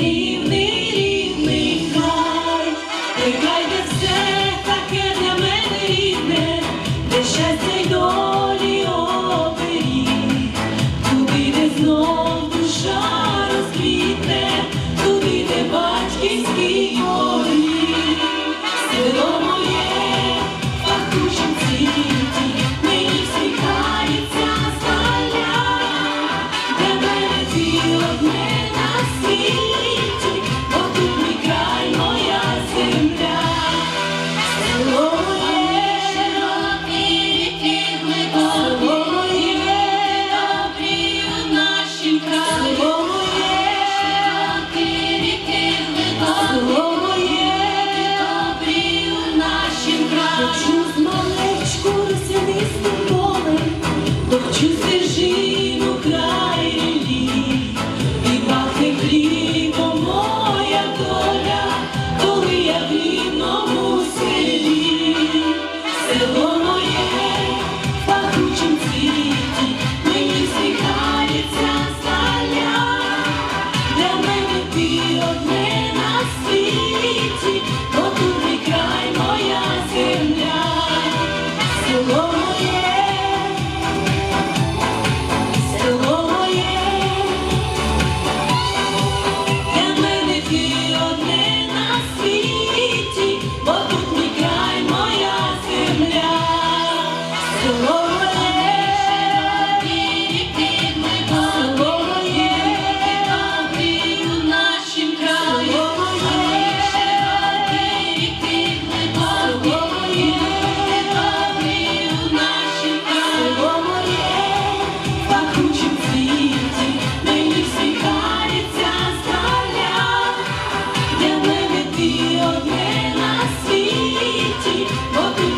рівний, рідний край, де де все таке для мене рідне, де й долі оберіг, туди, де знов душа розквітне, туди, де батьківський горі, село моє, пахуче. Motu